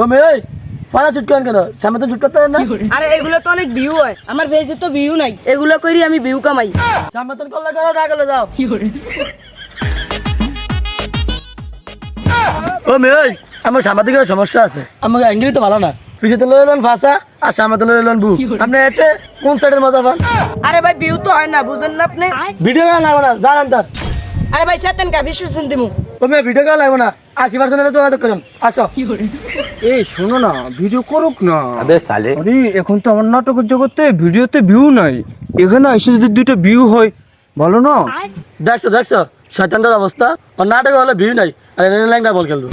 ও মেয়ে ফালা শুট করেন কেন সামনে তো শুট করতে না? আরে এগুলো তো অনেক ভিউ হয়। আমার ফেসে তো ভিউ নাই। এগুলো করি আমি ভিউ কামাই। সামনে তো করলে করো না করলে যাও। ও মেয়ে আমার সাংবাদিকের সমস্যা আছে। আমার অ্যাঙ্গেলই তো ভালো না। পিছিয়ে তো লয়ে এলেন ফাঁসা আর সামনে তো লয়ে এলেন বুক আপনি এতে কোন সাইডের মজা পান? আরে ভাই ভিউ তো হয় না বুঝেন না আপনি? ভিডিও লাগবে না জানান তার আরে ভাই সেতেন কা শুন দিমু। তুমি ভিডিও কল লাগবে না। আশি পার্সেন্ট যোগাযোগ করুন। আসো। এই শোনো না ভিডিও করুক না। আবে সালে। আরে এখন তো আমার নাটকের জগতে ভিডিওতে ভিউ নাই। এখানে এসে যদি দুইটা ভিউ হয় ভালো না? দেখছ দেখছ? শয়তানটার অবস্থা। আর নাটক হলে ভিউ নাই। আর এনে না বল খেলব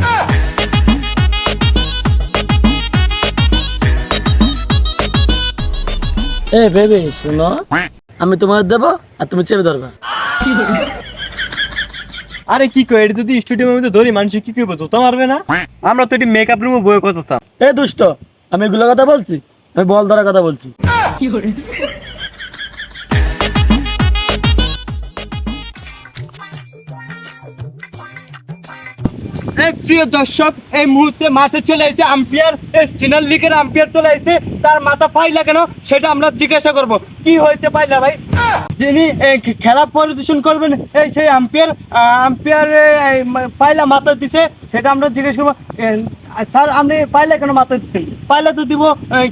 এ বেবি শোনো। আমি তোমার দেবো আর তুমি চেপে ধরবা। আরে কি কই এটা যদি স্টুডিয়ামের মধ্যে ধরি মানুষ কি কইব তো মারবে না? আমরা তো এটি মেকআপ রুমে বয়ে কথা এ দুষ্ট আমি এগুলো কথা বলছি? আমি বল ধরার কথা বলছি। এই প্রিয় দর্শক, এই মুহূর্তে মাঠে চলে এসেছে আম্পিয়ার এই সিনাল লিগের আম্পিয়ার চলে এসেছে। তার মাথা পাইলা কেন? সেটা আমরা জিজ্ঞাসা করব। কি হয়েছে পাইলা ভাই? যিনি খেলা পরিদর্শন করবেন, এই সেই আম্পিয়ার আম্পিয়ার পাইলা মাথা দিছে, সেটা আমরা জিজ্ঞেস করব। স্যার, আপনি পাইলা কেন মাথা দিচ্ছেন? পাইলা তো দিব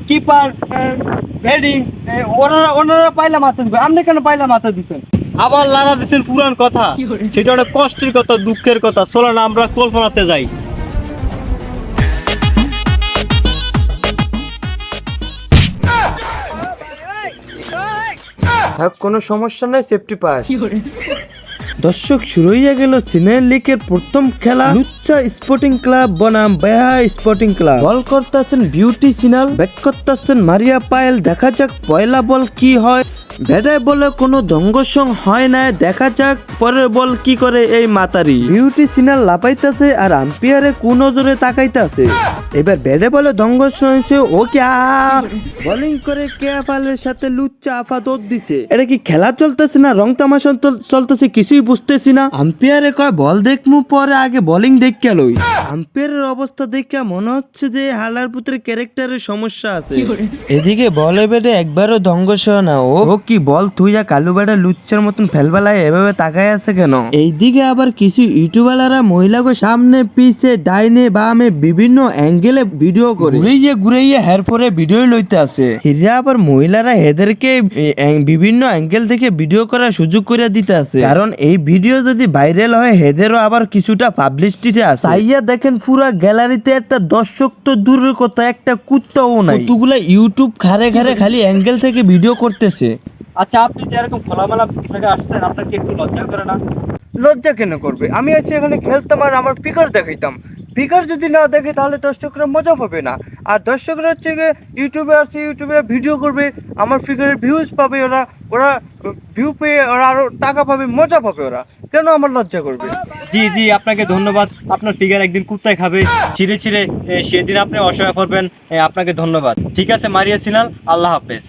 কিপার হেডিং ওনারা ওনারা পাইলা মাথা দিবে। আপনি কেন পাইলা মাথা দিচ্ছেন? আবার লাড়া দিচ্ছেন পুরান কথা। সেটা অনেক কষ্টের কথা দুঃখের কথা। চলো না আমরা কল্পনাতে যাই। থাক কোনো সমস্যা নাই সেফটি পাস দর্শক শুরু হয়ে গেল সিনিয়র লিগের প্রথম খেলা। লুচ্চা স্পোর্টিং ক্লাব বনাম বেহা স্পোর্টিং ক্লাব। বল করতেছেন বিউটি সিনাল ব্যাট করতেছেন মারিয়া পায়েল। দেখা যাক পয়লা বল কি হয়। ব্যাটায় বলে কোনো দঙ্গসং হয় না দেখা যাক পরের বল কি করে এই মাতারি। বিউটি সিনাল লাপাইতেছে আর আম্পিয়ারে কোন নজরে তাকাইতেছে। এবার ব্যাটে বলে দঙ্গসং হয়েছে ও কি বোলিং করে কেয়াফালের সাথে লুচ্চা আফা দৌড় দিছে। এটা কি খেলা চলতেছে না রং তামাশা চল- চলতেছে কিছুই বুঝতেছি না। আম্পিয়ারে কয় বল দেখমু পরে আগে বোলিং দেখে লই। আম্পিয়ারের অবস্থা দেখে মনে হচ্ছে যে হালার পুত্রের ক্যারেক্টারের সমস্যা আছে। এদিকে বলে বেটে একবারও ধ্বংস না ও ও কি বল? তুই যা কালু বেটা লুচ্চার মতন ফেলবেলায় এভাবে তাকায় আছে কেন? এইদিকে আবার কিছু ইউটিউবাররা মহিলাকে সামনে পিছে ডাইনে বামে বিভিন্ন অ্যাঙ্গেলে ভিডিও করে। ঘুরাইয়ে ঘুরাইয়ে হের পরে ভিডিও লইতে আছে হিরা আবার মহিলারা এ- বিভিন্ন অ্যাঙ্গেল থেকে ভিডিও করার সুযোগ করে দিতে আছে কারণ এই ভিডিও যদি ভাইরাল হয় হেদেরও আবার কিছুটা পাবলিসিটি আছে সাইয়া দেখেন পুরা গ্যালারিতে একটা দর্শক তো দূরের কথা একটা কুত্তাও নাই। কতগুলা ইউটিউব খারে খারে খালি অ্যাঙ্গেল থেকে ভিডিও করতেছে। আচ্ছা আপনি যে এরকম খোলামেলা থেকে আসছেন আপনার কি একটু লজ্জা করে না? লজ্জা কেন করবে? আমি আছি এখানে খেলতাম আর আমার পিকার দেখাইতাম। পিকার যদি না দেখে তাহলে দর্শকরা মজা পাবে না। আর দর্শকরা হচ্ছে গিয়ে ইউটিউবে আসছে ইউটিউবে ভিডিও করবে আমার ফিগারের ভিউজ পাবে ওরা ওরা ভিউ পেয়ে ওরা আরও টাকা পাবে মজা পাবে ওরা। কেন আমার লজ্জা করবে? জি জি আপনাকে ধন্যবাদ। আপনার ফিগার একদিন কুত্তায় খাবে। ছিঁড়ে ছিঁড়ে সেদিন আপনি অসহায় এ, আপনাকে ধন্যবাদ। ঠিক আছে মারিয়া সিনাল আল্লাহ হাফেজ।